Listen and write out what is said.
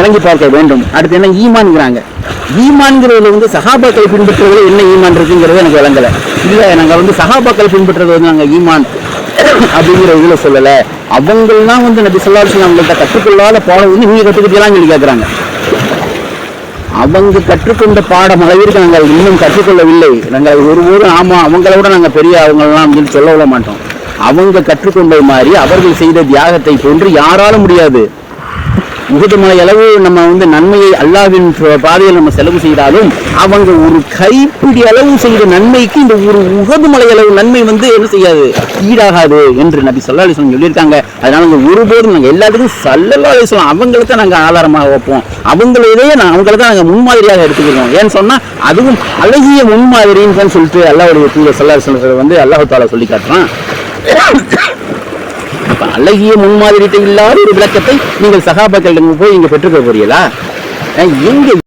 இறங்கி பார்க்க வேண்டும். அடுத்து என்ன? ஈமான்ங்கிறாங்க. ஈமான்கிறதுல வந்து சகாபாக்கள் பின்பற்றுறதுல என்ன ஈமான் இருக்குங்கிறது எனக்கு விளங்கலை இல்லை நாங்கள் வந்து சகாபாக்கள் பின்பற்றுறது வந்து நாங்கள் ஈமான் அப்படிங்கிற இதில் சொல்லலை. அவங்கெல்லாம் வந்து நபி சொல்லாச்சு அவங்கள்ட்ட கற்றுக்கொள்ளாத பாடம் வந்து நீங்க கற்றுக்கிட்டீங்களான்னு சொல்லி கேட்குறாங்க அவங்க கற்றுக்கொண்ட பாடம் அளவிற்கு நாங்கள் இன்னும் கற்றுக்கொள்ளவில்லை. நாங்கள் ஒருபோதும் ஆமாம் அவங்கள விட நாங்கள் பெரிய அவங்களெல்லாம் அப்படின்னு சொல்ல விட மாட்டோம். அவங்க கற்றுக்கொண்ட மாதிரி அவர்கள் செய்த தியாகத்தை போன்று யாராலும் முடியாது. முகது அளவு நம்ம வந்து நன்மையை அல்லாவின் பாதையில் நம்ம செலவு செய்தாலும் அவங்க ஒரு கைப்பிடி அளவு செய்த நன்மைக்கு இந்த ஒரு உகது அளவு நன்மை வந்து என்ன செய்யாது? ஈடாகாது என்று நபி சொல்லா அலிஸ்லாம் சொல்லியிருக்காங்க. அதனால நாங்கள் ஒருபோதும் நாங்கள் எல்லாத்துக்கும் சல்லல்லா அலிஸ்லாம் அவங்களை தான் நாங்கள் ஆதாரமாக வைப்போம். அவங்களே நான் அவங்கள தான் நாங்கள் முன்மாதிரியாக எடுத்துக்கிறோம். ஏன்னு சொன்னால் அதுவும் அழகிய முன்மாதிரின்னு சொல்லிட்டு அல்லாவுடைய தூர சொல்லா அலிஸ்லாம் வந்து அல்லாஹு தாலா சொல்லி காட்டுறான். அழகிய முன்மாதிரிட்டு இல்லாத ஒரு விளக்கத்தை நீங்கள் சகாபாக்கள் போய் இங்கே பெற்றுக்க போறீங்களா இங்கே